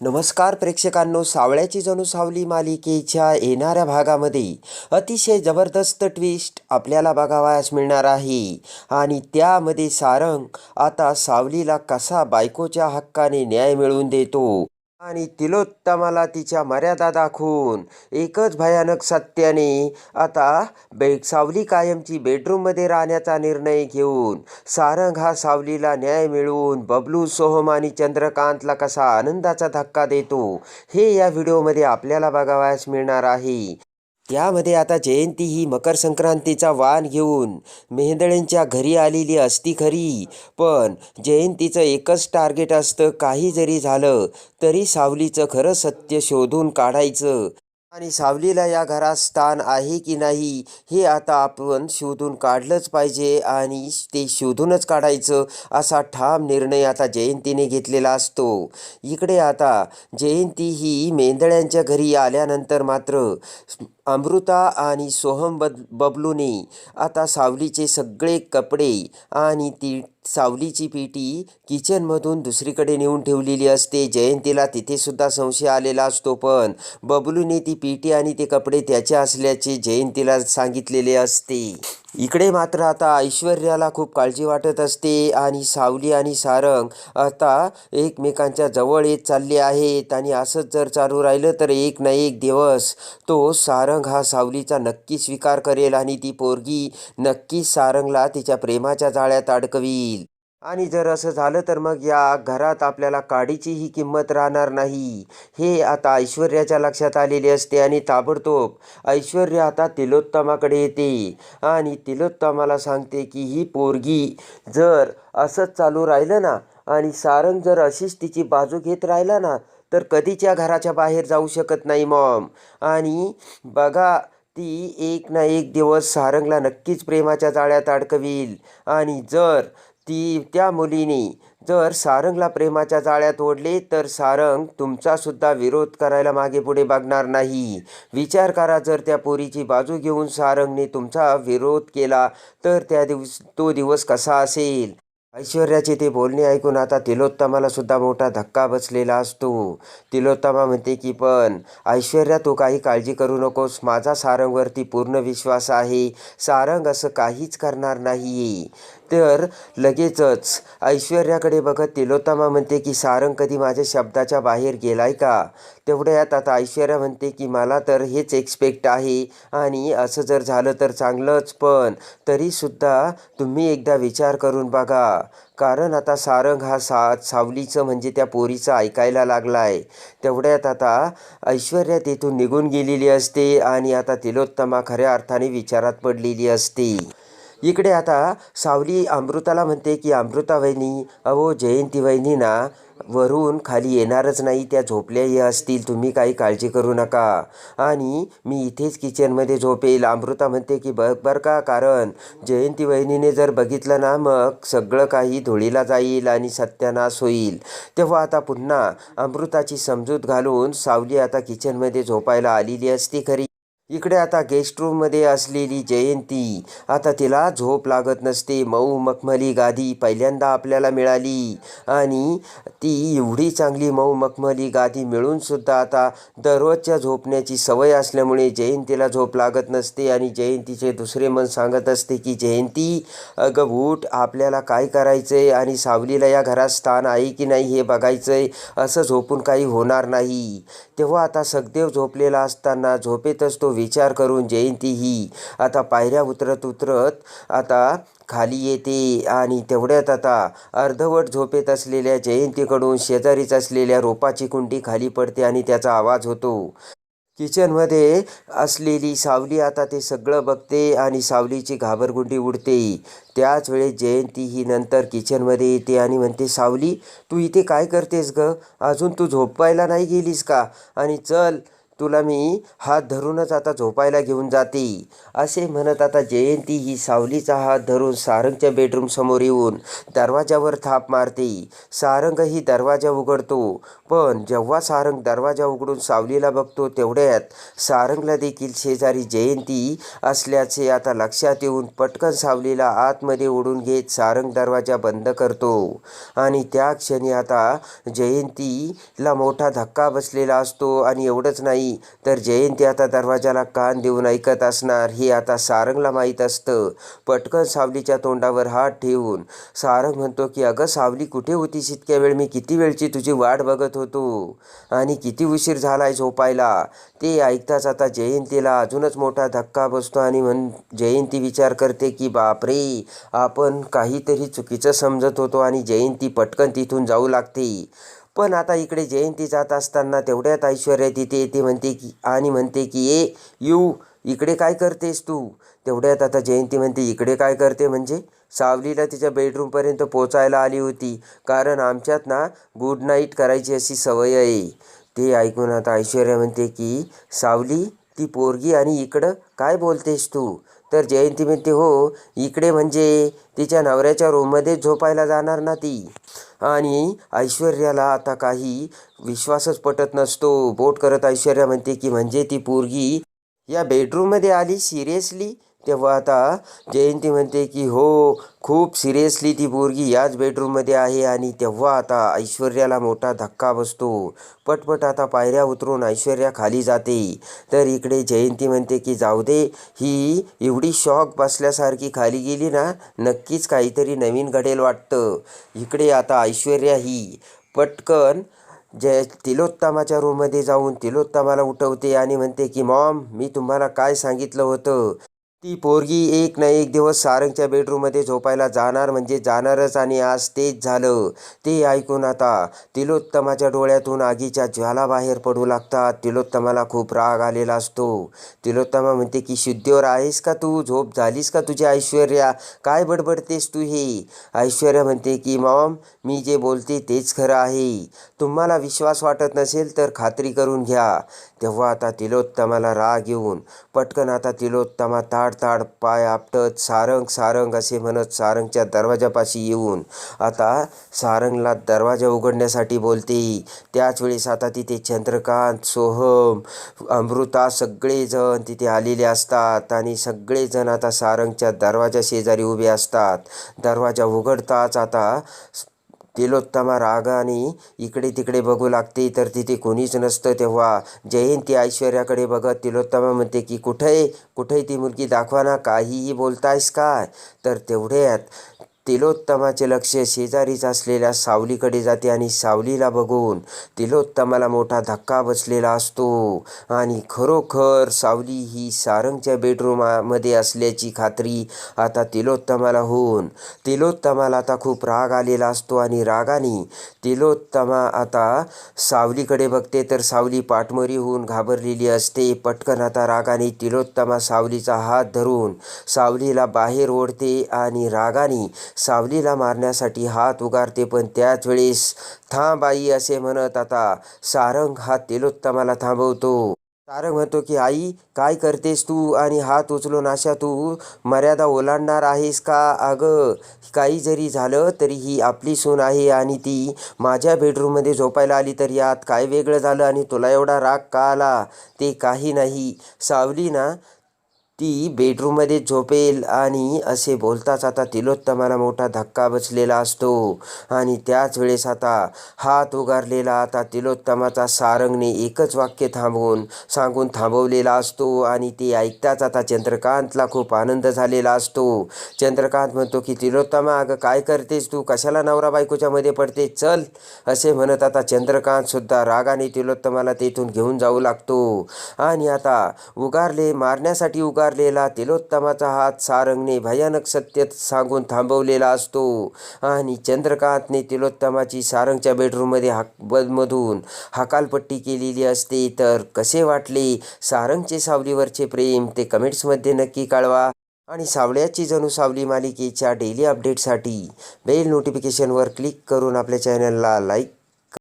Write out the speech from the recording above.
नमस्कार प्रेक्षकांनो सावळ्याची जणू सावली मालिकेच्या येणाऱ्या भागामध्ये अतिशय जबरदस्त ट्विस्ट आपल्याला बघावयास मिळणार आहे. आणि त्यामध्ये सारंग आता सावलीला कसा बायकोच्या हक्काने न्याय मिळवून देतो? आणि तिलोत्तमाला तिच्या मर्यादा दाखवून एकच भयानक सत्याने आता बे सावली कायमची बेडरूममध्ये राहण्याचा निर्णय घेऊन सारंग हा सावलीला न्याय मिळवून बबलू सोहम आणि चंद्रकांतला कसा आनंदाचा धक्का देतो हे या व्हिडिओमध्ये आपल्याला बघावयास मिळणार आहे. त्यामध्ये आता जयंती ही मकर संक्रांतीचा वाण घेऊन मेहंदळेंच्या घरी आलेली असती खरी. पण जयंतीचं एकच टार्गेट असतं काही जरी झालं तरी सावलीचं खरं सत्य शोधून काढायचं. आणि सावलीला या घरात स्थान आहे की नाही हे आता आपण शोधून काढलंच पाहिजे आणि ते शोधूनच काढायचं असा ठाम निर्णय आता जयंतीने घेतलेला असतो. इकडे आता जयंती ही मेंदळ्यांच्या घरी आल्यानंतर मात्र अमृता आणि सोहम बद बबलूने आता सावलीचे सगळे कपडे आणि ती सावलीची पेटी किचनमधून दुसरीकडे नेऊन ठेवलेली असते. जयंतीला तिथेसुद्धा संशय आलेला असतो पण बबलूने ती पेटी आणि ते कपडे त्याचे असल्याचे जयंतीला सांगितलेले असते. इकडे मात्र आता ऐश्वर्याला खूप काळजी वाटत असते आणि सावली आणि सारंग आता एकमेकांच्या जवळ येत चालले आहेत आणि असंच जर चालू राहिलं तर एक ना एक दिवस तो सारंग हा सावलीचा नक्की स्वीकार करेल आणि ती पोरगी नक्कीच सारंगला तिच्या प्रेमाच्या जाळ्यात अडकवील. आणि जर असं झालं तर मग या घरात आपल्याला काडीचीही किंमत राहणार नाही. हे आता ऐश्वर्याच्या लक्षात आलेले असते आणि ताबडतोब ऐश्वर्या आता तिलोत्तमाकडे येते आणि तिलोत्तमाला सांगते की ही पोरगी जर असंच चालू राहिलं ना आणि सारंग जर अशीच तिची बाजू घेत राहिला ना तर कधीच्या घराच्या बाहेर जाऊ शकत नाही मॉम. आणि बघा ती एक ना एक दिवस सारंगला नक्कीच प्रेमाच्या जाळ्यात अडकवील आणि जर ती त्या मुलीने जर सारंगला प्रेमाच्या जाळ्यात ओढले तर सारंग तुमचासुद्धा विरोध करायला मागे पुढे बघणार नाही. विचार करा जर त्या पोरीची बाजू घेऊन सारंगने तुमचा विरोध केला तर त्या दिवस तो दिवस कसा असेल? ऐश्वर्याचे ते बोलणे ऐकून आता तिलोत्तमाला सुद्धा मोठा धक्का बसलेला असतो. तिलोत्तमा म्हणते की पण ऐश्वर्या तू काही काळजी करू नकोस. माझा सारंगवरती पूर्ण विश्वास आहे. सारंग असं काहीच करणार नाही तर लगेचच ऐश्वर्याकडे बघत तिलोत्तमा म्हणते की सारंग कधी माझ्या शब्दाच्या बाहेर गेलाय का? तेवढ्यात आता ऐश्वर्या म्हणते की मला तर हेच एक्सपेक्ट आहे आणि असं जर झालं तर चांगलंच पण तरीसुद्धा तुम्ही एकदा विचार करून बघा. कारण आता सारंग हा सा सावलीचं म्हणजे त्या पोरीचं ऐकायला लागला आहे तेवढ्यात आता ऐश्वर्या तिथून निघून गेलेली असते आणि आता तिलोत्तमा खऱ्या अर्थाने विचारात पडलेली असते. इकडे आता सावली अमृताला म्हणते की अमृता वहिनी अहो जयंती वहिनी ना वरून खाली येणारच नाही त्या झोपल्याही असतील तुम्ही काही काळजी करू नका. आणि मी इथेच किचनमध्ये झोपेल. अमृता म्हणते की बघ बरं का कारण जयंती वहिनीने जर बघितलं ना मग सगळं काही धुळीला जाईल आणि सत्यानाश होईल. तेव्हा आता पुन्हा अमृताची समजूत घालून सावली आता किचनमध्ये झोपायला आलेली असती खरी. इकडे आता गेस्ट रूममध्ये असलेली जयंती. आता तिला झोप लागत नसते. मऊ मखमली गादी पहिल्यांदा आपल्याला मिळाली. आणि ती एवढी चांगली मऊ मखमली गादी मिळूनसुद्धा आता दररोजच्या झोपण्याची सवय असल्यामुळे जयंतीला झोप लागत नसते आणि जयंतीचे दुसरे मन सांगत असते की जयंती अगं उठ आपल्याला काय करायचं आहे आणि सावलीला या घरात स्थान आहे की नाही हे बघायचं आहे असं झोपून काही होणार नाही. तेव्हा आता सगदेव झोपलेला असताना झोपेतच तो विचार करून जयंती ही आता पायऱ्या उतरत उतरत आता खाली येते आणि तेवढ्यात आता अर्धवट झोपेत असलेल्या जयंतीकडून शेजारीच असलेल्या रोपाची कुंडी खाली पडते आणि त्याचा आवाज होतो. किचनमध्ये असलेली सावली आता ते सगळं बघते आणि सावलीची घाबरगुंडी उडते. त्याच वेळेस जयंती ही नंतर किचनमध्ये येते आणि म्हणते सावली तू इथे काय करतेस ग? अजून तू झोपायला नाही गेलीस का? आणि चल तुला मी हात धरूनच आता झोपायला घेऊन जाते. असे म्हणत आता जयंती ही सावलीचा हात धरून सारंगच्या बेडरूम समोर येऊन दरवाजावर थाप मारते. सारंगही दरवाजा उघडतो. पण जेव्हा सारंग दरवाजा उघडून सावलीला बघतो तेवढ्यात सारंगला देखील शेजारी जयंती असल्याचे आता लक्षात येऊन पटकन सावलीला आतमध्ये ओढून घेत सारंग दरवाजा बंद करतो. आणि त्या क्षणी आता जयंतीला मोठा धक्का बसलेला असतो आणि एवढंच नाही तर जयंती आता दरवाजाला कान देऊन ऐकत असणार हे आता सारंगला माहीत असतं. पटकन सावलीच्या तोंडावर हात ठेवून सारंग म्हणतो की अगं सावली कुठे होतीस इतक्या वेळ? मी किती वेळची तुझी वाट बघत होतो. आणि किती उशीर झालाय झोपायला. ते ऐकताच आता जयंतीला अजूनच मोठा धक्का बसतो आणि म्हण जयंती विचार करते की बापरे आपण काहीतरी चुकीचं समजत होतो आणि जयंती पटकन तिथून जाऊ लागते. पण आता इकडे जयंती जात असताना तेवढ्यात ऐश्वर्या तिथे येते म्हणते की आणि म्हणते की ए यू इकडे काय करतेस तू? तेवढ्यात आता जयंती म्हणते इकडे काय करते? म्हणजे सावलीला तिच्या बेडरूमपर्यंत पोचायला आली होती. कारण आमच्यात ना गुड नाईट करायची अशी सवय आहे. ते ऐकून आता ऐश्वर्या म्हणते की सावली ती पोरगी आणि इकडं काय बोलतेस तू? तर जयंती म्हणते हो इकडे म्हणजे तिच्या नवऱ्याच्या रूममध्ये झोपायला जाणार ना ती. आणि ऐश्वर्याला आता काही विश्वासच पटत नसतो. बोट करत ऐश्वर्या म्हणते की म्हणजे ती पोरगी या बेडरूममध्ये आली? सिरियसली तेव्हा आता जयंती म्हणते की हो खूप सिरियसली ती पोरगी याच बेडरूममध्ये आहे आणि तेव्हा आता ऐश्वर्याला मोठा धक्का बसतो. पटपट आता पायऱ्या उतरून ऐश्वर्या खाली जाते. तर इकडे जयंती म्हणते की जाऊ दे ही एवढी शॉक बसल्यासारखी खाली गेली ना नक्कीच काहीतरी नवीन घडेल वाटतं. इकडे आता ऐश्वर्या ही पटकन जय तिलोत्तमाच्या रूममध्ये जाऊन तिलोत्तमाला उठवते आणि म्हणते की मॉम मी तुम्हाला काय सांगितलं होतं? ती पोरगी एक ना एक दिवस सारंगच्या बेडरूममध्ये झोपायला जाणार म्हणजे जाणारच आणि आज तेच झालं. ते ऐकून आता तिलोत्तमाच्या डोळ्यातून आगीच्या ज्वाला बाहेर पडू लागतात. तिलोत्तमाला खूप राग आलेला असतो. तिलोत्तमा म्हणते की शुद्धीवर आहेस का तू? झोप झालीस का तुझी ऐश्वर्या? काय बडबडतेस तू हे? ऐश्वर्या म्हणते की मॉम मी जे बोलते तेच खरं आहे. तुम्हाला विश्वास वाटत नसेल तर खात्री करून घ्या. तेव्हा आता तिलोत्तमाला राग येऊन पटकन आता तिलोत्तमा ताड ताड पाय आपटत सारंग सारंग असे म्हणत सारंगच्या दरवाजापाशी येऊन आता सारंगला दरवाजा उघडण्यासाठी बोलते. त्याच वेळेस आता तिथे चंद्रकांत सोहम अमृता सगळेजण तिथे आलेले असतात आणि सगळेजण आता सारंगच्या दरवाजा शेजारी उभे असतात. दरवाजा उघडताच आता तिलोत्तमा रागाने इकडे तिकडे बघू लागते तर तिथे कोणीच नसतं तेव्हा. जयंती ऐश्वर्याकडे बघत तिलोत्तमा म्हणते की कुठे? कुठे ती मुलगी दाखवा ना काहीही बोलतायस काय? तर तेवढ्यात तिलोत्तमाचे लक्ष शेजारीच असलेल्या सावलीकडे जाते आणि सावलीला बघून तिलोत्तमाला मोठा धक्का बसलेला असतो. आणि खरोखर सावली ही सारंगच्या बेडरूमामध्ये असल्याची खात्री आता तिलोत्तमाला होऊन तिलोत्तमाला आता खूप राग आलेला असतो आणि रागाने तिलोत्तमा आता सावलीकडे बघते तर सावली पाठमोरी होऊन घाबरलेली असते. पटकन आता रागाने तिलोत्तमा सावलीचा हात धरून सावलीला बाहेर ओढते आणि रागाने सावलीला मारण्यासाठी हात उगारते पण त्याच वेळेस थांब आई असे म्हणत आता सारंग हा तेलोत्तमाला थांबवतो. सारंग म्हणतो की आई काय करतेस तू? आणि हात उचलून अशा तू मर्यादा ओलांडणार आहेस का? अगं काही जरी झालं तरी ही आपली सून आहे आणि ती माझ्या बेडरूममध्ये झोपायला आली तर यात काय वेगळं झालं आणि तुला एवढा राग का आला? ते काही नाही. सावली ना ती बेडरूममध्ये झोपेल आणि असे बोलताच आता तिलोत्तमाला मोठा धक्का बसलेला असतो. आणि त्याच वेळेस आता हात उगारलेला आता तिलोत्तमाचा सारंगने एकच वाक्य थांबवून सांगून थांबवलेला असतो आणि ते ऐकताच आता चंद्रकांतला खूप आनंद झालेला असतो. चंद्रकांत म्हणतो की तिलोत्तमा अगं काय करतेस तू? कशाला नवरा बायकोच्या मध्ये पडते? चल असे म्हणत आता चंद्रकांतसुद्धा रागाने तिलोत्तमाला तेथून घेऊन जाऊ लागतो. आणि आता उगारले मारण्यासाठी पुकारलेला तिलोत्तमाचा हात सारंगने भयानक सत्य सांगून थांबवलेला असतो. आणि चंद्रकांतने तिलोत्तमाची सारंगच्या बेडरूममध्ये हाक मधून हकालपट्टी केलेली असते. तर कसे वाटले सारंगचे सावलीवरचे प्रेम? ते कमेंट्समध्ये नक्की कळवा. आणि सावळ्याची जणू सावली मालिकेच्या डेली अपडेटसाठी बेल नोटिफिकेशनवर क्लिक करून आपल्या चॅनलला लाईक